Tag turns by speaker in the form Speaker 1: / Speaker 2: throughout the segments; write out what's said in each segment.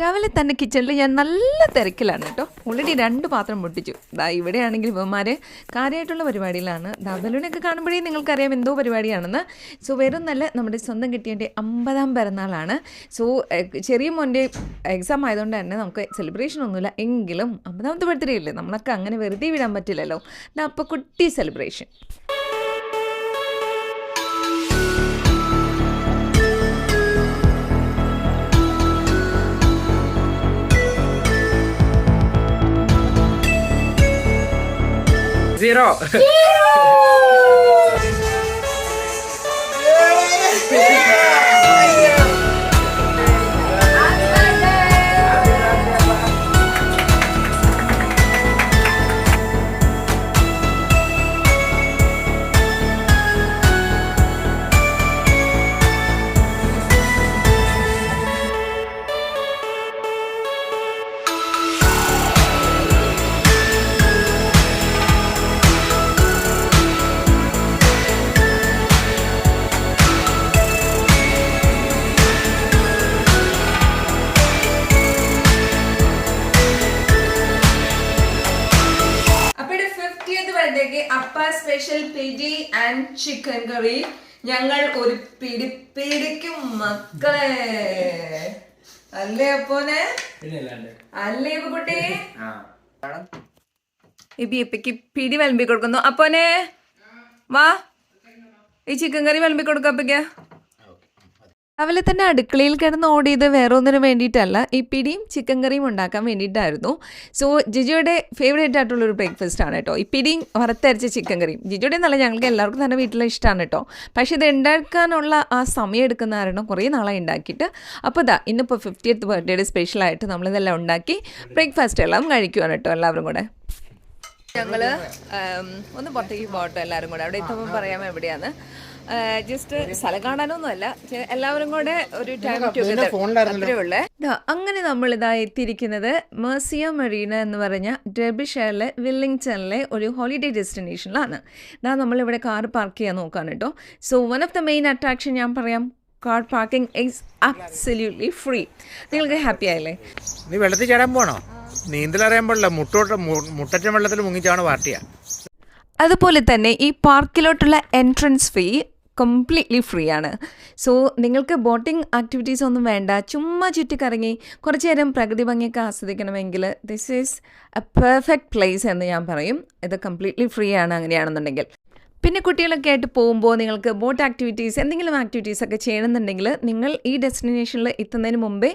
Speaker 1: രാവിലെ തന്നെ കിച്ചണിൽ ഞാൻ നല്ല തിരക്കിലാണ് കേട്ടോ. ഓൾറെഡി രണ്ട് പാത്രം പൊട്ടിച്ചു. ദാ ഇവിടെയാണെങ്കിൽ ഇവന്മാർ കാര്യമായിട്ടുള്ള പരിപാടിയിലാണ്. ദാ ബലൂണൊക്കെ കാണുമ്പോഴേ നിങ്ങൾക്കറിയാം എന്തോ പരിപാടിയാണെന്ന്. സോ വെറും നല്ല നമ്മുടെ സ്വന്തം കിട്ടിയതിന്റെ അമ്പതാം പിറന്നാളാണ്. സോ ചെറിയ മോന്റെ എക്സാം ആയതുകൊണ്ട് തന്നെ നമുക്ക് സെലിബ്രേഷൻ ഒന്നുമില്ല. എങ്കിലും അമ്പതാമത്തെ ബർത്ത്ഡേ ഇല്ലേ നമ്മളൊക്കെ അങ്ങനെ വെറുതെ വിടാൻ പറ്റില്ലല്ലോ. ദാ അപ്പോൾ കുട്ടി സെലിബ്രേഷൻ Zero! Zero! സ്പെഷ്യൽ പിടി ആൻഡ് ചിക്കൻ കറി ഞങ്ങൾ ഒരു പിടി പിടിക്കും മക്കളെ. അല്ലേ അപ്പോനെ? അല്ലേ ഇപ്പൊ കുട്ടി ഇപ്പൊ ഇപ്പക്ക് പിടി വിളമ്പി കൊടുക്കുന്നു. അപ്പോനെ വാ. ഈ ചിക്കൻ കറി വിളമ്പി കൊടുക്ക അപ്പയ്ക്ക് രാവിലെ തന്നെ അടുക്കളയിൽ കിടന്ന് ഓടിയത് വേറെ ഒന്നിനു വേണ്ടിയിട്ടല്ല. ഈ പിടിയും ചിക്കൻ കറിയും ഉണ്ടാക്കാൻ വേണ്ടിയിട്ടായിരുന്നു. സോ ജിജോയുടെ ഫേവറേറ്റ് ബ്രേക്ക്ഫാസ്റ്റ് ആണ് കേട്ടോ. ഈ പിടിയും വറുത്തരച്ച ചിക്കൻ കറിയും ജിജോയുടെ നല്ല ഞങ്ങൾക്ക് എല്ലാവർക്കും തന്നെ വീട്ടിലെ ഇഷ്ടമാണ് കേട്ടോ. പക്ഷേ ഇത് ഉണ്ടാക്കാനുള്ള ആ സമയം എടുക്കുന്ന കാരണം കുറേ നാളായി ഉണ്ടാക്കിയിട്ട്. അപ്പോൾ ഇതാ ഇന്നിപ്പോൾ ഫിഫ്റ്റിയത്ത് ബർത്ത്ഡേയുടെ സ്പെഷ്യലായിട്ട് നമ്മളിതെല്ലാം ഉണ്ടാക്കി ബ്രേക്ക്ഫാസ്റ്റ് എല്ലാം കഴിക്കുവാണ് കേട്ടോ എല്ലാവരും കൂടെ. ഞങ്ങൾ ഒന്ന് പുറത്തേക്ക് പോകട്ടോ എല്ലാവരും കൂടെ. അവിടെ എത്തുമ്പോൾ പറയാം എവിടെയാന്ന്. ജസ്റ്റ് സ്ഥലം കാണാനൊന്നും അല്ല എല്ലാവരും കൂടെ ഒരു ടൈം ടുഗദർ ദാ, അങ്ങനെ നമ്മൾ ഇതായി എത്തിയിരിക്കുന്നത് മേഴ്സിയ മെറീന എന്ന് പറഞ്ഞ ഡെബിഷെയറിലെ വില്ലിംഗ്ടണിലെ ഒരു ഹോളിഡേ ഡെസ്റ്റിനേഷനിലാണ് ഇതാ നമ്മളിവിടെ കാർ പാർക്ക് ചെയ്യാൻ നോക്കാണ് കേട്ടോ. So one of the main attraction ഞാൻ പറയാം car parking is absolutely free നിങ്ങൾക്ക് ഹാപ്പി ആയില്ലേ?
Speaker 2: നീ വെള്ളത്തിൽ ചാടാൻ പോണോ നീന്തൽ അറിയാൻ പാടില്ല. മുട്ടോട്ട മുട്ടറ്റം വെള്ളത്തിൽ മുങ്ങിച്ചാണ് പാർട്ടിയാ.
Speaker 1: അതുപോലെ തന്നെ ഈ പാർക്കിലോട്ടുള്ള എൻട്രൻസ് ഫീ കംപ്ലീറ്റ്ലി ഫ്രീ ആണ്. സോ നിങ്ങൾക്ക് ബോട്ടിംഗ് ആക്ടിവിറ്റീസ് ഒന്നും വേണ്ട. ചുമ്മാ ചുറ്റിക്കറങ്ങി കുറച്ച് നേരം പ്രകൃതി ഭംഗിയൊക്കെ ആസ്വദിക്കണമെങ്കിൽ this is a perfect place എന്ന് ഞാൻ പറയും. ഇത് കംപ്ലീറ്റ്ലി ഫ്രീ ആണ് അങ്ങനെയാണെന്നുണ്ടെങ്കിൽ. പിന്നെ കുട്ടികളൊക്കെ ആയിട്ട് പോകുമ്പോൾ നിങ്ങൾക്ക് ബോട്ട് ആക്ടിവിറ്റീസ് എന്തെങ്കിലും ആക്ടിവിറ്റീസ് ഒക്കെ ചെയ്യണമെന്നുണ്ടെങ്കിൽ നിങ്ങൾ ഈ ഡെസ്റ്റിനേഷനിൽ എത്തുന്നതിന് മുമ്പേ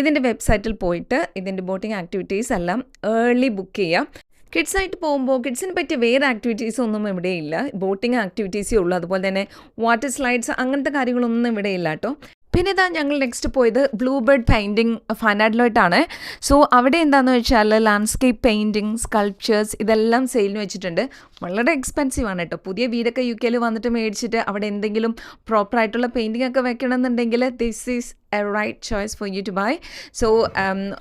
Speaker 1: ഇതിന്റെ വെബ്സൈറ്റിൽ പോയിട്ട് ഇതിന്റെ ബോട്ടിംഗ് ആക്ടിവിറ്റീസ് എല്ലാം ഏർലി ബുക്ക് ചെയ്യാം. കിഡ്സ് ആയിട്ട് പോകുമ്പോൾ കിഡ്സിനെ പറ്റിയ വേറെ ആക്ടിവിറ്റീസ് ഒന്നും ഇവിടെ ഇല്ല. ബോട്ടിംഗ് ആക്ടിവിറ്റീസേ ഉള്ളൂ. അതുപോലെ തന്നെ വാട്ടർ സ്ലൈഡ്സ് അങ്ങനത്തെ കാര്യങ്ങളൊന്നും ഇവിടെ ഇല്ല കേട്ടോ. പിന്നെ ഇതാ ഞങ്ങൾ നെക്സ്റ്റ് പോയത് ബ്ലൂ ബേർഡ് പെയിന്റിങ് ഫനാഡിലോട്ടാണ് സോ അവിടെ എന്താണെന്ന് വെച്ചാൽ ലാൻഡ്സ്കേപ്പ് പെയിന്റിങ് സ്കൾപ്ചേഴ്സ് ഇതെല്ലാം സെയിലിന് വെച്ചിട്ടുണ്ട്. വളരെ എക്സ്പെൻസീവ് ആണ് കേട്ടോ. പുതിയ വീടൊക്കെ യു കെയിൽ വന്നിട്ട് മേടിച്ചിട്ട് അവിടെ എന്തെങ്കിലും പ്രോപ്പറായിട്ടുള്ള പെയിന്റിംഗ് ഒക്കെ വെക്കണമെന്നുണ്ടെങ്കിൽ this is right choice for you to buy so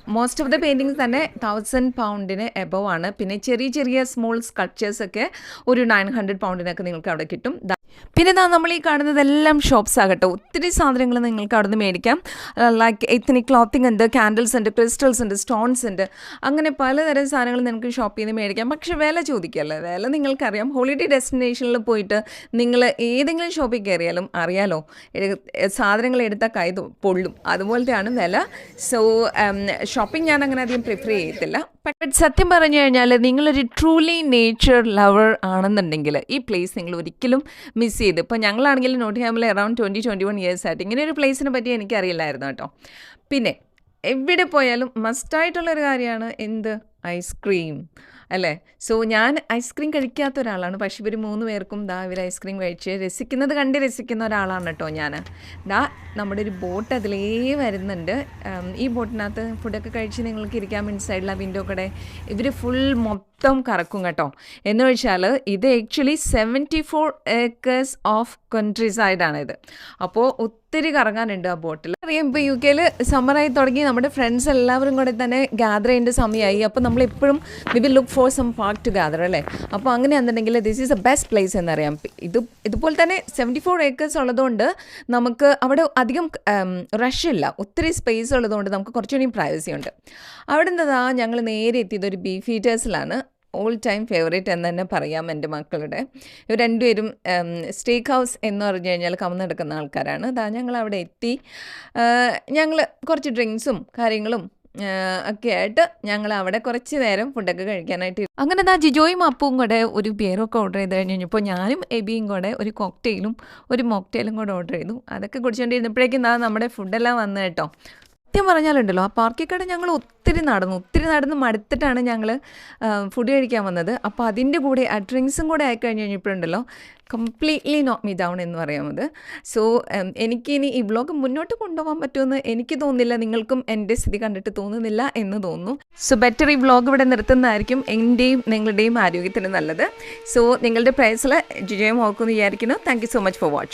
Speaker 1: most of the paintings തന്നെ തൗസൻഡ് പൗണ്ടിന് എബവ് ആണ്. പിന്നെ ചെറിയ ചെറിയ സ്മോൾ സ്കൾപ്ചേഴ്സ് ഒക്കെ ഒരു നയൻ ഹൺഡ്രഡ് പൗണ്ടിനൊക്കെ നിങ്ങൾക്ക് അവിടെ കിട്ടും. പിന്നെ ഇതാ നമ്മൾ ഈ കാണുന്നതെല്ലാം ഷോപ്സ് ആകട്ടെ. ഒത്തിരി സാധനങ്ങൾ നിങ്ങൾക്ക് അവിടെ നിന്ന് മേടിക്കാം ലൈക്ക് എത്തനിക് ക്ലോത്തിങ് ഉണ്ട് ക്യാൻഡിൽസ് ഉണ്ട് ക്രിസ്റ്റൽസ് ഉണ്ട് സ്റ്റോൺസ് ഉണ്ട്. അങ്ങനെ പലതരം സാധനങ്ങൾ നിങ്ങൾക്ക് ഷോപ്പിൽ നിന്ന് മേടിക്കാം. പക്ഷേ വില ചോദിക്കല്ലേ? വില നിങ്ങൾക്കറിയാം. ഹോളിഡേ ഡെസ്റ്റിനേഷനിൽ പോയിട്ട് നിങ്ങൾ ഏതെങ്കിലും ഷോപ്പിൽ കയറിയാലും അറിയാലോ. സാധനങ്ങൾ എടുത്താൽ കൈ തൊ- പൊള്ളും അതുപോലത്തെയാണ് വില. സോ ഷോപ്പിംഗ് ഞാൻ അങ്ങനെ അധികം പ്രിഫർ ചെയ്യത്തില്ല. പക്ഷേ സത്യം പറഞ്ഞു കഴിഞ്ഞാൽ നിങ്ങളൊരു ട്രൂലി നേച്ചർ ലവർ ആണെന്നുണ്ടെങ്കിൽ ഈ പ്ലേസ് നിങ്ങൾ ഒരിക്കലും മിസ് ചെയ്ത്. ഇപ്പോൾ ഞങ്ങളാണെങ്കിൽ നോട്ടിഹാമിൽ around twenty twenty one years ആയിട്ട് ഇങ്ങനെ ഒരു പ്ലേസിനെ പറ്റി എനിക്കറിയില്ലായിരുന്നു കേട്ടോ. പിന്നെ എവിടെ പോയാലും മസ്റ്റായിട്ടുള്ളൊരു കാര്യമാണ് എന്ത്? ഐസ്ക്രീം അല്ലേ? സോ ഞാൻ ഐസ്ക്രീം കഴിക്കാത്ത ഒരാളാണ്. പക്ഷേ ഇവർ മൂന്ന് പേർക്കും ദാ ഇവർ ഐസ്ക്രീം കഴിച്ച് രസിക്കുന്നത് കണ്ട് രസിക്കുന്ന ഒരാളാണ് കേട്ടോ ഞാൻ ദാ നമ്മുടെ ഒരു ബോട്ട് അതിലേ വരുന്നുണ്ട്. ഈ ബോട്ടിനകത്ത് ഫുഡൊക്കെ കഴിച്ച് നിങ്ങൾക്ക് ഇരിക്കാം ഇൻസൈഡിലെ വിൻഡോ കൂടെ ഇവർ ഫുൾ മൊത്തം കറക്കും കേട്ടോ. എന്ന് വെച്ചാൽ ഇത് actually seventy four acres of country സൈഡാണ് ഇത് അപ്പോൾ ഒത്തിരി കറങ്ങാനുണ്ട് ആ ബോട്ടിൽ. അറിയാം ഇപ്പോൾ യു കെയിൽ സമ്മറായി തുടങ്ങി നമ്മുടെ ഫ്രണ്ട്സ് എല്ലാവരും കൂടെ തന്നെ ഗ്യാദർ ചെയ്യേണ്ട സമയമായി. അപ്പോൾ നമ്മൾ എപ്പോഴും we will look for some park to gather അല്ലേ? അപ്പോൾ അങ്ങനെയാണെന്നുണ്ടെങ്കിൽ this is a best place എന്നറിയാം. ഇത് ഇതുപോലെ തന്നെ സെവന്റി ഫോർ ഏക്കേഴ്സ് ഉള്ളതുകൊണ്ട് നമുക്ക് അവിടെ അധികം റഷ് ഇല്ല. ഒത്തിരി സ്പേസ് ഉള്ളതുകൊണ്ട് നമുക്ക് കുറച്ചുകൂടി പ്രൈവസി ഉണ്ട്. അവിടെ നിന്നതാ ഞങ്ങൾ നേരെ എത്തിയത് ഒരു ബീഫ് ഈറ്റേഴ്സിലാണ് ഓൾ ടൈം ഫേവറേറ്റ് എന്ന് തന്നെ പറയാം എന്റെ മക്കളുടെ. ഇവർ രണ്ടുപേരും സ്റ്റേക്ക് ഹൗസ് എന്ന് പറഞ്ഞു കഴിഞ്ഞാൽ നടക്കുന്ന ആൾക്കാരാണ്. അതാ ഞങ്ങൾ അവിടെ എത്തി. ഞങ്ങൾ കുറച്ച് ഡ്രിങ്ക്സും കാര്യങ്ങളും ഒക്കെ ആയിട്ട് ഞങ്ങൾ അവിടെ കുറച്ച് നേരം ഫുഡൊക്കെ കഴിക്കാനായിട്ട്. അങ്ങനെ ദാ ജിജോയും അപ്പും കൂടെ ഒരു ബിയറൊക്കെ ഓർഡർ ചെയ്ത് കഴിഞ്ഞ് കഴിഞ്ഞപ്പോൾ ഞാനും എബിയും കൂടെ ഒരു കോക്ടെയിലും ഒരു മോക്ടെയിലും കൂടെ ഓർഡർ ചെയ്തു. അതൊക്കെ കുടിച്ചുകൊണ്ടിരുന്നപ്പോഴേക്കും നമ്മുടെ ഫുഡെല്ലാം വന്നു കേട്ടോ. സത്യം പറഞ്ഞാലുണ്ടല്ലോ ആ പാർക്കിക്കട ഞങ്ങൾ ഒത്തിരി നടന്നു. ഒത്തിരി നടന്ന് മടുത്തിട്ടാണ് ഞങ്ങൾ ഫുഡ് കഴിക്കാൻ വന്നത്. അപ്പോൾ അതിന്റെ കൂടെ ആ ഡ്രിങ്ക്സും കൂടെ ആയി കഴിഞ്ഞ് കഴിഞ്ഞപ്പോഴുണ്ടല്ലോ കംപ്ലീറ്റ്ലി നോട്ട് മീ ഡൗൺ എന്ന് പറയാമത് സോ എനിക്കിനി ഈ വ്ളോഗ് മുന്നോട്ട് കൊണ്ടുപോകാൻ പറ്റുമെന്ന് എനിക്ക് തോന്നുന്നില്ല. നിങ്ങൾക്കും എന്റെ സ്ഥിതി കണ്ടിട്ട് തോന്നുന്നില്ല എന്ന് തോന്നുന്നു. സോ ബെറ്റർ ഈ വ്ളോഗ് ഇവിടെ നിർത്തുന്നതായിരിക്കും. എന്റെയും നിങ്ങളുടെയും ആരോഗ്യത്തിന് നല്ലത്. സോ നിങ്ങളുടെ പ്രൈസിൽ ജിജയം ഓർക്കുമെന്ന് വിചാരിക്കുന്നു. Thank so much for watching